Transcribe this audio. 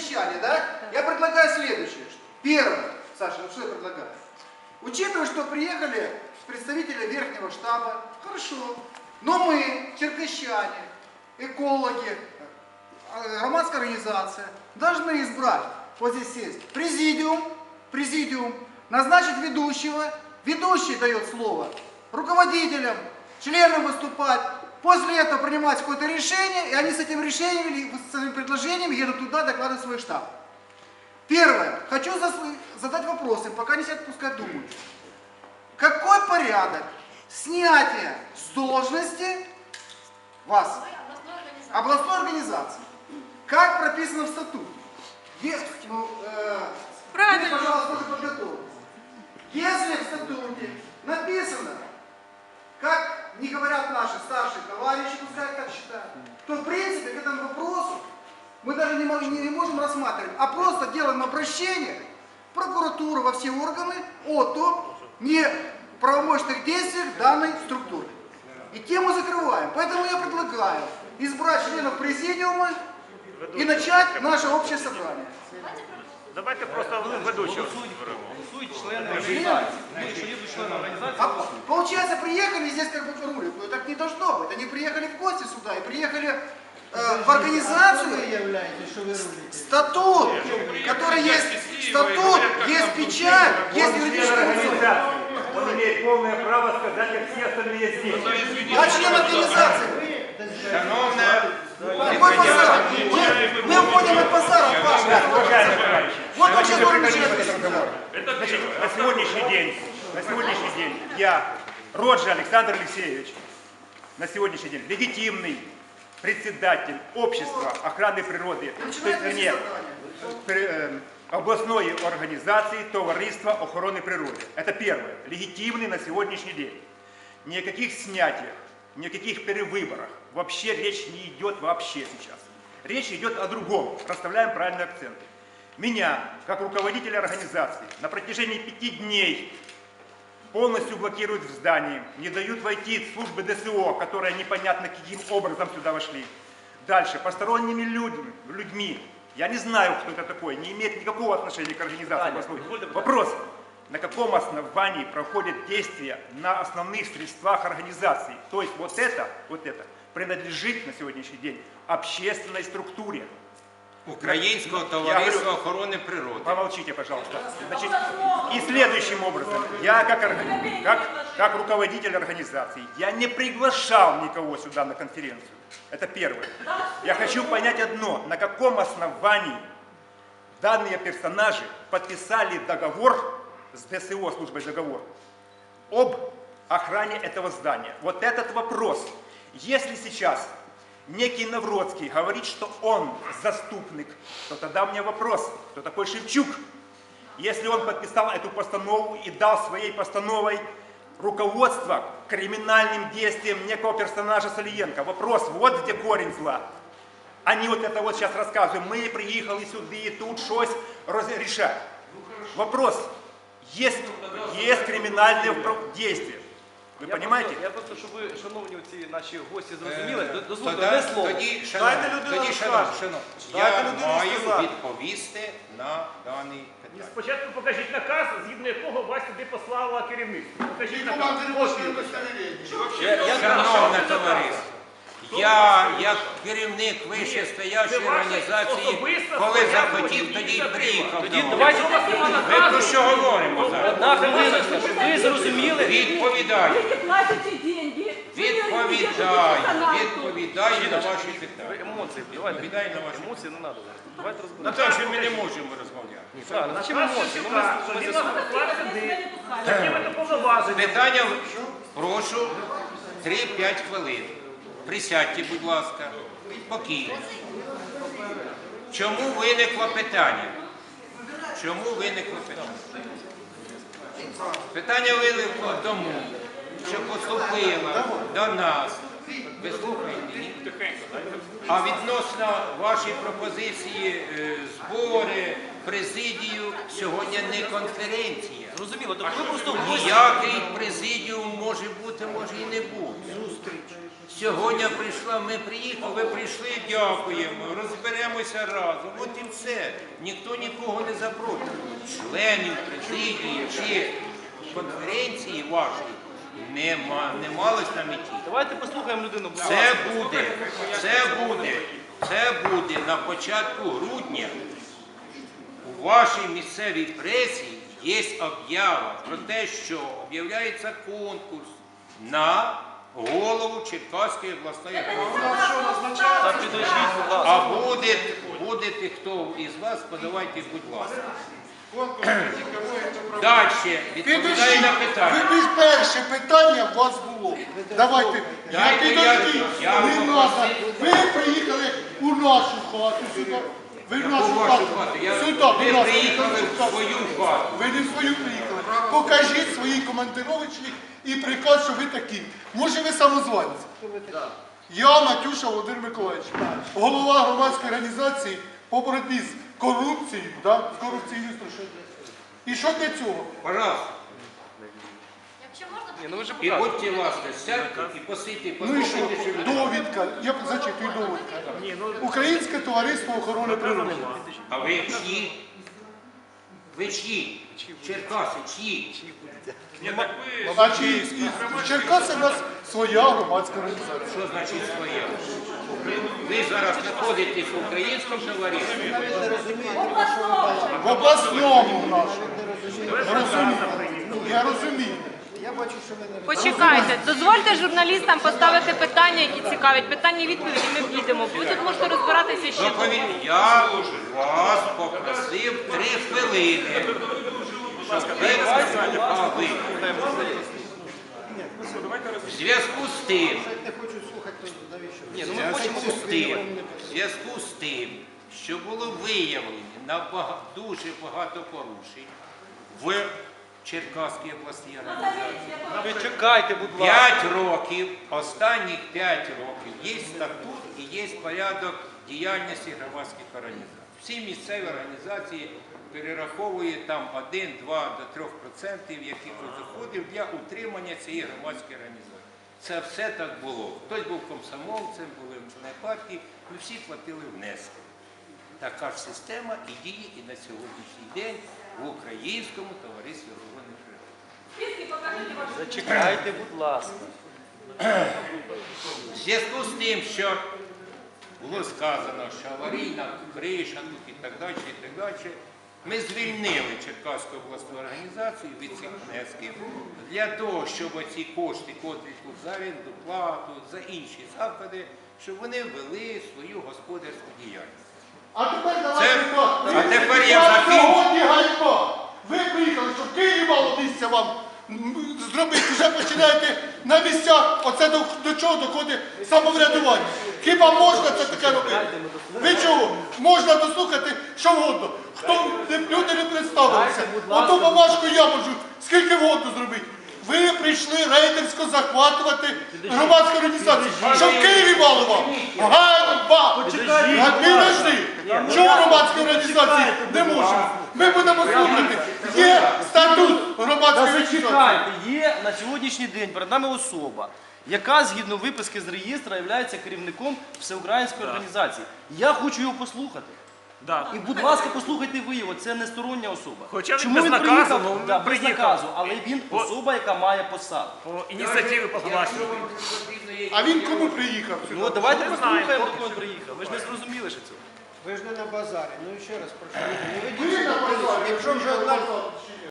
черкащане, да? Я предлагаю следующее. Первое, Саша, ну что я предлагаю? Учитывая, что приехали представители верхнего штаба, хорошо, но мы, черкащане, экологи, э, громадская организация, должны избрать, вот здесь сесть, президиум, президиум, назначить ведущего, ведущий дает слово руководителям, членам выступать, после этого принимать какое-то решение, и они с этим решением или с этим предложением едут туда докладывать свой штаб. Первое. Хочу задать вопросы, пока не сядут, пускай думают. Какой порядок снятия с должности вас, областной организации? Как прописано в статуте? Есть, ну, э, Правильно. вы, пожалуйста, подготовьтесь. Если в статуте написано, говорят наши старшие товарищи, пускай так считают, то в принципе к этому вопросу мы даже не, мо- не можем рассматривать, а просто делаем обращение в прокуратуру, во все органы о том неправомочных действиях данной структуры. И тему закрываем. Поэтому я предлагаю избрать членов президиума и начать наше общее собрание. Давайте просто ведучого Голосують члени організації. Ну, якщо їдуть члени організації, А, голосують. получается, приехали и здесь как бы рулят. Но так не должно быть. Они приехали в гости сюда и приехали э, в организацию. Статут, который есть статут, есть печать, есть Он член юридическое лицо. организации. Он имеет полное право сказать, как все остальные здесь. Я член организации. Шановна, Какой базар? Мы, мы уходим от базара, от вашего. давайте должны прекратим этот разговор. Значит, на сегодняшний день, на сегодняшний день я, Роджи Александр Алексеевич, на сегодняшний день легитимный председатель общества охраны природы, то есть, вернее, э, областной организации Товариства охраны природы. Это первое. Легитимный на сегодняшний день. Ни о каких снятиях, ни о каких перевыборах вообще речь не идет вообще сейчас. Речь идет о другом. Расставляем правильные акценты. Меня, как руководителя организации, на протяжении пяти дней полностью блокируют в здании, не дают войти службы ДСО, которые непонятно каким образом сюда вошли. Дальше, посторонними людьми, людьми, я не знаю, кто это такой, не имеет никакого отношения к организации областной. Вопрос, на каком основании проходят действия на основных средствах организации? То есть вот это, вот это принадлежит на сегодняшний день общественной структуре. Українського товариства охорони природи. Помолчите, пожалуйста. Значит, и следующим образом, я как, как, как руководитель организации, я не приглашал никого сюда на конференцию. Это первое. Я хочу понять одно, на каком основании данные персонажи подписали договор с ДСО, службой договор, об охране этого здания. Вот этот вопрос. Если сейчас некий Навродский говорит, что он заступник, то тогда у меня вопрос, кто такой Шевчук? Если он подписал эту постанову и дал своей постановой руководство криминальным действиям некого персонажа Салиенко. Вопрос, вот где корень зла. Они вот это вот сейчас рассказывают, мы приехали сюди, тут щось розрішати. Вопрос, есть, есть криминальные действия. Вы Я понимаете? просто- Я просто, щоб ви, шановні ці наші гості, зрозуміли, Е, дозвольте тоді- одне слово. Тоді, шановні, людина тоді, шановні, шановні, Дайте я маю сказати. відповісти на даний питання. Спочатку покажіть наказ, згідно якого вас сюди послало керівництво. Покажіть наказ. Я- я- Шановне товариство, я як керівник вищестоячої організації, коли захотів, тоді й приїхав. Тоді давайте Ми про що говоримо зараз? ви зрозуміли. Відповідаю, відповідаю, відповідаю на ваші питання. емоції, давайте. Відповідаю на ваші Емоції не треба. Давайте На розберемося. те, що ми не можемо розмовляти. Так, на чим емоції? Ну, ми- ми. Питання прошу 3-5 хвилин. Присядьте, будь ласка, спокійно. Чому виникло питання? Чому виникло питання? Питання виникло тому, що поступило до нас. Ви слухаєте? А відносно вашої пропозиції е, збори, президію, сьогодні не конференція. Зрозуміло, тобто ви просто. Ніякий президіум може бути, може і не бути. Сьогодні прийшла, ми приїхали, ви прийшли, дякуємо, розберемося разом. От і все. Ніхто нікого не запротив. Членів президії чи конференції вашої нема, не малось на меті. Давайте послухаємо людину. Це буде, це буде, це буде на початку грудня. У вашій місцевій пресі є об'ява про те, що об'являється конкурс на голову Черкаської обласної ради. Та підождіть, будь ласка. А буде, будете хто із вас, подавайте, будь ласка. Далі, відповідаю на питання. Ви перше питання у вас було. Давайте. Дайте Я я- підожди. я Не вам надо. Ви приїхали у нашу хату сюди. Ви в нашу вашу хату. Сюди, ви ласка, приїхали в свою хату. Ви не в свою приїхали. Покажіть свої командировочні і приказ, що ви такі. Може ви самозванці? Я Матюша Володимир Миколаївич, голова громадської організації по боротьбі з корупцією, да? з корупцією. І що для цього? Пожалуйста. Ні, ну ви ж І будьте ласка, сядьте і посидьте, Ну і що? послухайте, що люди. Довідка, я зачитую довідка. Українське товариство охорони природи. А ви чиї? Ви чиї? Черкаси, чиї? Значить, із із Черкаси в нас своя громадська організація. Що значить своє? Ви зараз знаходитесь в українському товаристві. В обласному нашому. Розумію. Я розумію. Почекайте, дозвольте журналістам поставити питання, які цікавлять. Питання і відповіді ми підемо. Ви тут можете розбиратися ще. Доповідь. Я вас попросив три хвилини. Ви. В зв'язку з тим, Ні, ну В ми хочемо зв'язку з тим, в зв'язку з тим, що було виявлено набага- дуже багато порушень в Черкаській обласній організації. Ви чекайте, будь ласка. П'ять років, останніх п'ять років є статут і є порядок діяльності громадських організацій. Всі місцеві організації перераховують там 1, 2 до 3 процентів якихось доходів для утримання цієї громадської організації. Це все так було. Хтось був комсомольцем, були члени партії, ми всі платили внески. Така ж система і діє і на сьогоднішній день в Українському товаристві. Зачекайте, будь ласка. В зв'язку з тим, що було сказано, що аварійна криша тут і так далі, і так далі, ми звільнили Черкаську обласну організацію від цих внесків для того, щоб ці кошти, котрі тут за оренду плату, за інші заходи, щоб вони вели свою господарську діяльність. А тепер Це- так. а тепер я закінчу. Сьогодні ганьба. Ви приїхали, щоб Києві мало місця вам зробити. Вже починаєте на місцях. Оце до, до чого доходить самоврядування. Хіба можна це таке робити? Ви чого? Можна дослухати що вгодно. Хто люди не представилися. Оту бумажку я можу скільки вгодно зробити. Ви прийшли рейдерсько захватувати громадську організацію. Що в Києві мало вам? Ганьба! Підожди! Чого громадської організації не можемо? Ми будемо слухати. Є статут громадської Та організації. зачекайте, є на сьогоднішній день перед нами особа, яка згідно виписки з реєстра є керівником всеукраїнської організації. Я хочу його послухати. Да. І, будь ласка, послухайте ви його, це не стороння особа. Хоча він Чому без він наказу, приїхав? ну, він Да, без приїхав. наказу, але він О. особа, яка має посаду. По ініціативі погласили. А він кому приїхав Ну сюди? от давайте Не знаю, послухаємо, до кого він приїхав. Ви ж не зрозуміли, що це. Ви ж не на базарі. Ну і ще раз прошу. Не Ви ведіть на себе базарі. Якщо вже одна